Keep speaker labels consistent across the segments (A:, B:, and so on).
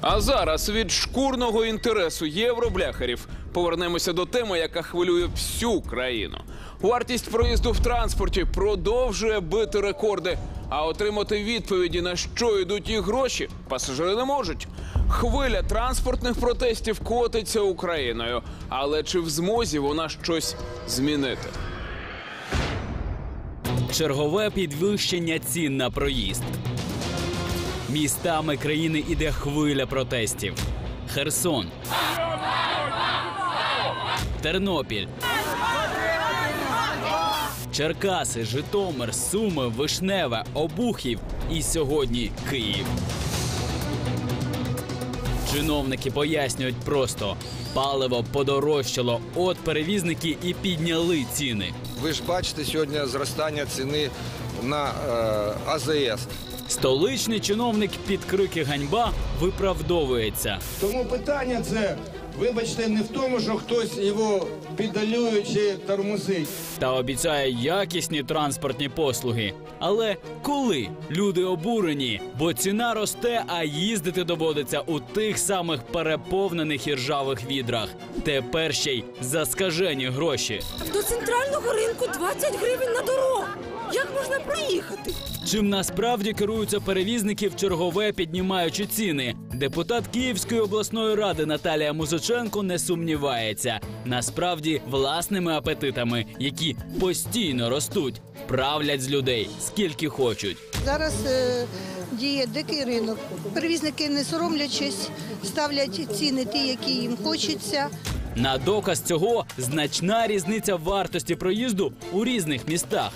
A: А зараз від шкурного інтересу євробляхерів повернемося до теми, яка хвилює всю країну. Вартість проїзду в транспорті продовжує бити рекорди, а отримати відповіді на що йдуть їх гроші, пасажири не можуть. Хвиля транспортних протестів котиться Україною, але чи в змозі вона щось змінити?
B: Чергове підвищення цін на проїзд. Містами країни іде хвиля протестів. Херсон. Тернопіль. Черкаси, Житомир, Суми, Вишневе, Обухів і сьогодні Київ. Чиновники пояснюють просто: паливо подорожчало, от перевізники і підняли ціни.
C: Ви ж бачите сьогодні зростання ціни на е, АЗС.
B: Столичний чиновник під крики ганьба виправдовується.
D: Тому питання це, вибачте, не в тому, що хтось його підалює чи тормозить.
B: та обіцяє якісні транспортні послуги. Але коли люди обурені, бо ціна росте, а їздити доводиться у тих самих переповнених і ржавих відрах. Тепер ще й за скажені гроші.
E: До центрального ринку 20 гривень на дорогу. Як можна проїхати?
B: Чим насправді керуються перевізники в чергове піднімаючи ціни. Депутат Київської обласної ради Наталія Музиченко не сумнівається. Насправді власними апетитами, які постійно ростуть, правлять з людей скільки хочуть.
F: Зараз е, діє дикий ринок. Перевізники, не соромлячись, ставлять ціни ті, які їм хочеться.
B: На доказ цього значна різниця вартості проїзду у різних містах.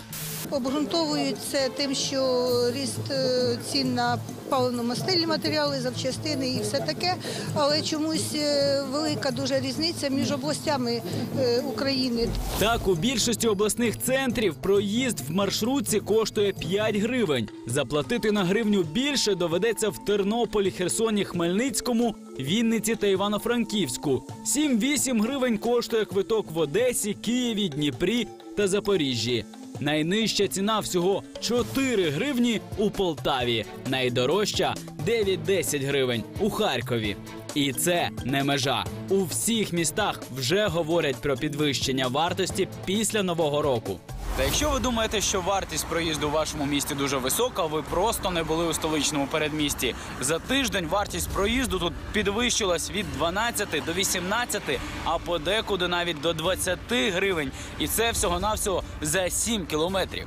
F: Обґрунтовують це тим, що ріст е, цін на паливно-мастильні матеріали, запчастини і все таке. Але чомусь е, велика дуже різниця між областями е, України.
B: Так, у більшості обласних центрів проїзд в маршрутці коштує 5 гривень. Заплатити на гривню більше доведеться в Тернополі, Херсоні, Хмельницькому, Вінниці та Івано-Франківську. 7-8 гривень коштує квиток в Одесі, Києві, Дніпрі та Запоріжжі. Найнижча ціна всього 4 гривні у Полтаві. Найдорожча 9-10 гривень у Харкові. І це не межа. У всіх містах вже говорять про підвищення вартості після нового року. Та якщо ви думаєте, що вартість проїзду у вашому місті дуже висока, ви просто не були у столичному передмісті. За тиждень вартість проїзду тут підвищилась від 12 до 18, а подекуди навіть до 20 гривень. І це всього-навсього за 7 кілометрів.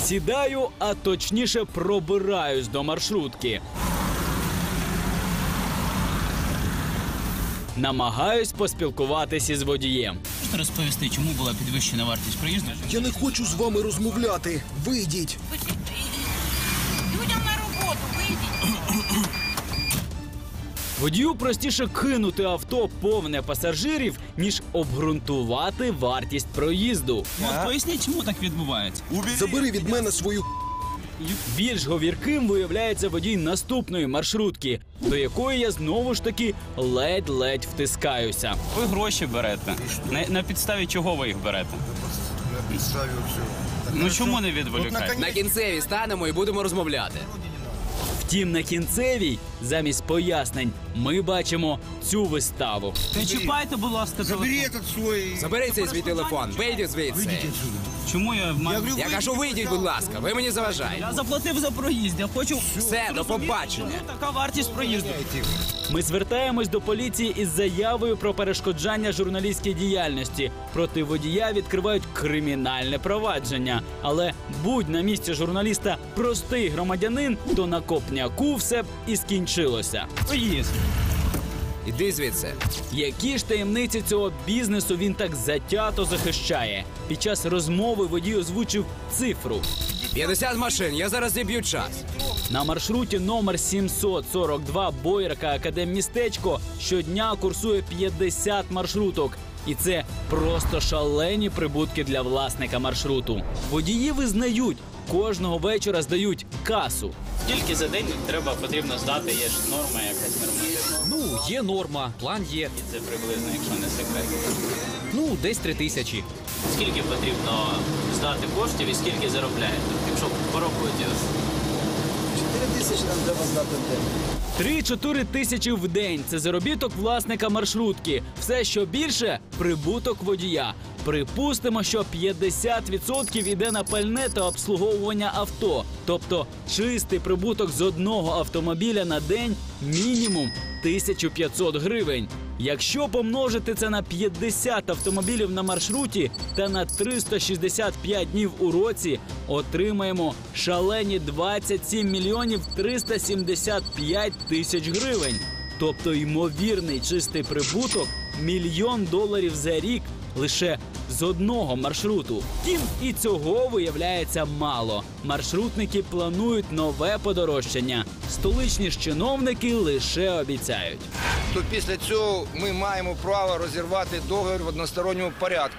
B: Сідаю, а точніше пробираюсь до маршрутки. Намагаюсь поспілкуватись із водієм.
G: Можете розповісти, чому була підвищена вартість проїзду?
H: Я не хочу з вами розмовляти. Вийдіть.
E: Людям на роботу вийдіть.
B: Водію простіше кинути авто повне пасажирів, ніж обґрунтувати вартість проїзду.
G: Ну, поясніть, чому так відбувається?
H: Забери від мене свою
B: Більш говірким виявляється водій наступної маршрутки, до якої я знову ж таки ледь-ледь втискаюся.
G: Ви гроші берете. На, на підставі чого ви їх берете? На Ну чому не відволікаєте?
I: На кінцеві станемо і будемо розмовляти.
B: Втім, на кінцевій, замість пояснень, ми бачимо цю виставу.
G: Не чіпайте, будь ласка, телефон.
D: этот свой...
I: Забери цей свій телефон, вийди звідси.
G: Чому я маю...
I: Я кажу, вийдіть, будь ласка, ви мені заважаєте.
G: Я заплатив за проїзд, я хочу...
I: Все, до побачення.
G: Чому така вартість проїзду?
B: Ми звертаємось до поліції із заявою про перешкоджання журналістській діяльності. Проти водія відкривають кримінальне провадження. Але будь на місці журналіста простий громадянин, то на копняку все б і скінчилося.
G: Проїзд.
I: Іди звідси.
B: Які ж таємниці цього бізнесу він так затято захищає? Під час розмови водій озвучив цифру.
I: 50 машин, я зараз зіб'ю час.
B: На маршруті номер 742 Бойрака Академмістечко щодня курсує 50 маршруток. І це просто шалені прибутки для власника маршруту. Водії визнають, кожного вечора здають касу.
G: Скільки за день треба потрібно здати? Є ж норма якась нормативна.
I: Ну, є норма, план є.
G: І це приблизно, якщо не секрет.
I: Ну, десь три тисячі.
G: Скільки потрібно здати коштів і скільки заробляєте? Якщо порахуєте.
D: 4 тисячі нам треба здати в день.
B: 3-4 тисячі в день це заробіток власника маршрутки. Все, що більше прибуток водія. Припустимо, що 50% іде на пальне та обслуговування авто. Тобто чистий прибуток з одного автомобіля на день мінімум 1500 гривень. Якщо помножити це на 50 автомобілів на маршруті та на 365 днів у році, отримаємо шалені 27 мільйонів 375 тисяч гривень. Тобто ймовірний чистий прибуток мільйон доларів за рік лише з одного маршруту. Втім, і цього виявляється мало. Маршрутники планують нове подорожчання. Столичні ж чиновники лише обіцяють.
C: То після цього ми маємо право розірвати договір в односторонньому порядку.